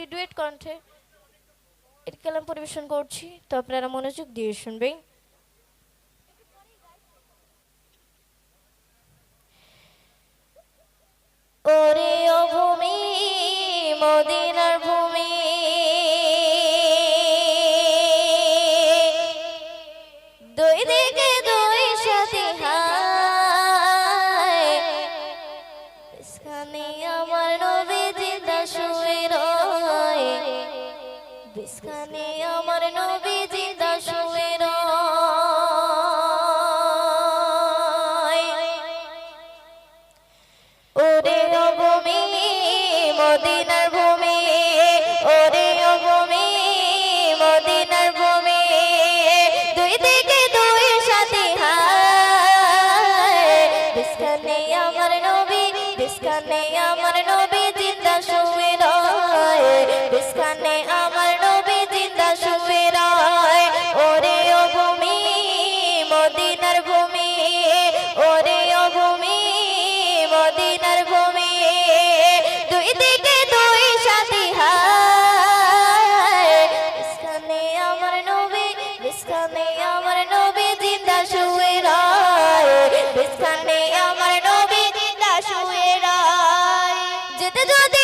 একটি ডুয়েট কণ্ঠে এটি কালাম পরিবেশন করছি। তো আপনারা মনোযোগ দিয়ে শুনবেন। মাঝখানে আমার নবীজি দাসুয়ের ওরে নবমী মদিনার ভূমি, ওরে নবমী মদিনার ভূমি, দুই থেকে দুই সাথে হায়। বিস্কানে আমার নবী বিস্কানে আমার নবী জিন্দা শুয়ে রয় বিস্কানে 对着这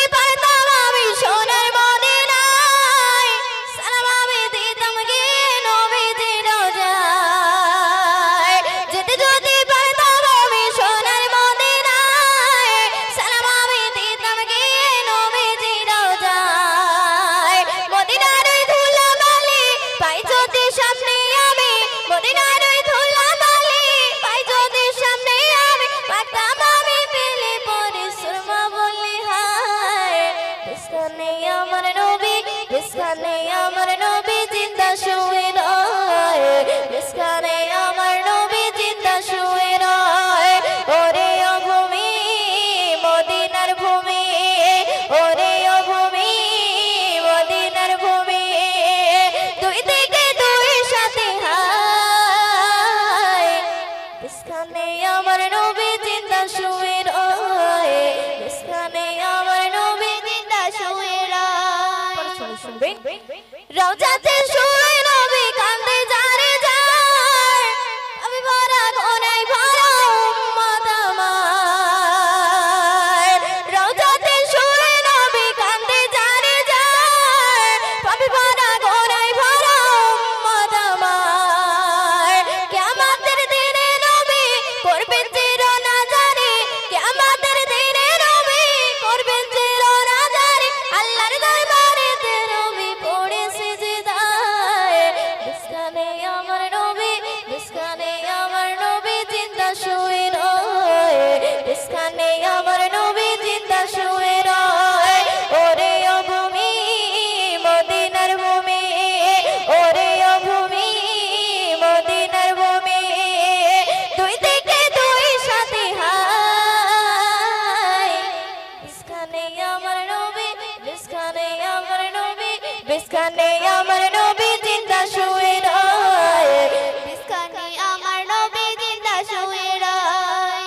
রওজাতে শুয়ে নবী কান্দে জারে যায়। আমি ভরা গোনাই ভরা উম্মত আমার। রওজাতে শুয়ে নবী কান্দে জারে যায়। আমি ভরা গোনাই ভরা উম্মত আমার। কিয়ামতের দিনে নবী করবে বিস্কানে আমার নবী বিস্কানে আমার নবী জিন্দা শুয়ে রয়। বিস্কানে আমার নবী জিন্দা শুয়ে রয়।